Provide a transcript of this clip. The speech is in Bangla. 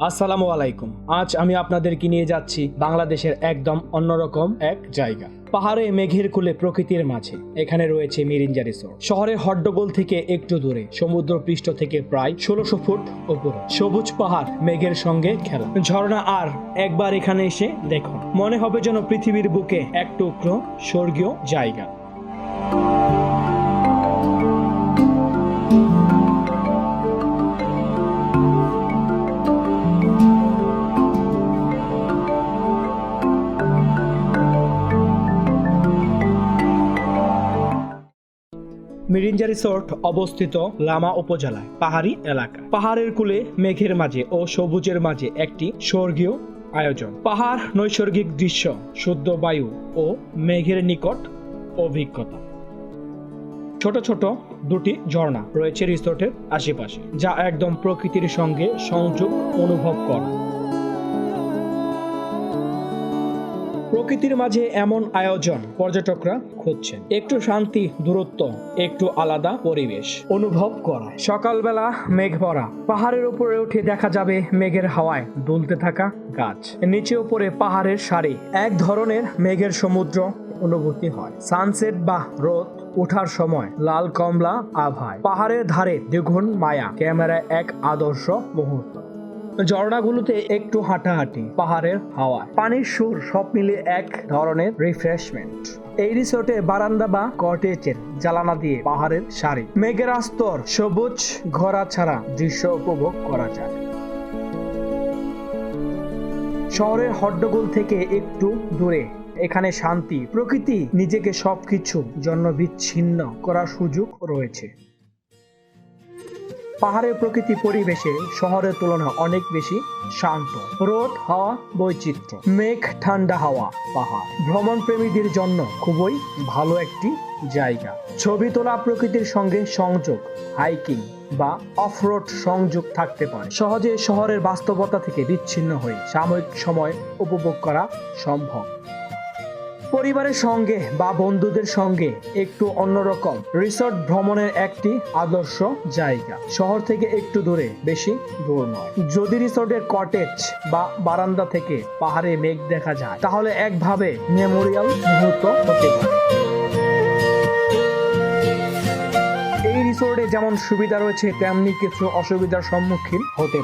আসসালামু আলাইকুম। আজ আমি আপনাদেরকে নিয়ে যাচ্ছি বাংলাদেশের একদম অন্যরকম এক জায়গা। পাহাড়ে মেঘের কুলে প্রকৃতির মাঝে। এখানে রয়েছে মিরিঞ্জা রিসোর্ট। শহরের হড্ডগোল থেকে একটু দূরে সমুদ্র পৃষ্ঠ থেকে প্রায় ষোলোশো ফুট উপরে। সবুজ পাহাড়, মেঘের সঙ্গে খেলা। ঝর্ণা আর একবার এখানে এসে দেখুন। মনে হবে যেন পৃথিবীর বুকে এক টুকরো স্বর্গীয় জায়গা। মিরিঞ্জা রিসোর্ট অবস্থিত লামা উপজেলায়, পাহাড়ি এলাকা। পাহাড়ের কুলে, মেঘের মাঝে ও সবুজের মাঝে একটি স্বর্গীয় আয়োজন। পাহাড় নৈসর্গিক দৃশ্য, শুদ্ধ বায়ু ও মেঘের নিকট অভিজ্ঞতা। ছোট ছোট দুটি ঝর্ণা রয়েছে রিসোর্টের আশেপাশে, যা একদম প্রকৃতির সঙ্গে সংযোগ অনুভব করা। প্রকৃতির মাঝে এমন আয়োজন পর্যটকরা খুঁজছেন। একটু শান্তি, দূরত্ব, একটু আলাদা পরিবেশ অনুভব করা। সকালবেলা মেঘ ভরা। পাহাড়ের উপরে উঠে দেখা যাবে মেঘের হাওয়ায় দুলতে থাকা গাছ। নিচে উপরে পাহাড়ের সারি। এক ধরনের মেঘের সমুদ্র অনুভূতি হয়। সানসেট বা রোদ ওঠার সময় লাল কমলা আভায়। পাহাড়ের ধারে দ্বিগুণ মায়া। ক্যামেরা এক আদর্শ মুহূর্ত। ঝর্ণাগুলোতে একটু হাঁটাহাঁটি, পাহাড়ের হাওয়া, পানির সুর সব মিলে এক ধরনের রিফ্রেশমেন্ট এই রিসোর্টে বারান্দা বা কটেজের জ্বালানা দিয়ে পাহাড়ের সারি। মেঘের আস্তর, সবুজ ঘোরা ছাড়া দৃশ্য উপভোগ করা যায়। শহরের হড্ডগোল থেকে একটু দূরে, এখানে শান্তি, প্রকৃতি নিজেকে সবকিছু জন্য বিচ্ছিন্ন করার সুযোগ রয়েছে। পাহাড়ের প্রকৃতি পরিবেশে শহরের তুলনায় অনেক বেশি শান্ত। রোদ, হাওয়া, বৈচিত্র্য। মেঘ, ঠান্ডা হাওয়া, পাহাড়। ভ্রমণ প্রেমীদের জন্য খুবই ভালো একটি জায়গা। ছবি তোলা প্রকৃতির সঙ্গে সংযোগ, হাইকিং বা অফরোড সংযোগ থাকতে পারে। সহজে শহরের বাস্তবতা থেকে বিচ্ছিন্ন হয়ে সাময়িক সময় উপভোগ করা সম্ভব। পরিবারের সঙ্গে বা বন্ধুদের সঙ্গে একটু অন্যরকম রিসোর্ট ভ্রমণের একটি আদর্শ জায়গা। শহর থেকে একটু দূরে, বেশি দূর নয়। যদি রিসোর্টের কটেজ বা বারান্দা থেকে পাহাড়ে মেঘ দেখা যায়, তাহলে একভাবে মেমোরিয়াল মুহূর্ত হতে পারে। এই রিসোর্টে যেমন সুবিধা রয়েছে, তেমনি কিছু অসুবিধার সম্মুখীন হতে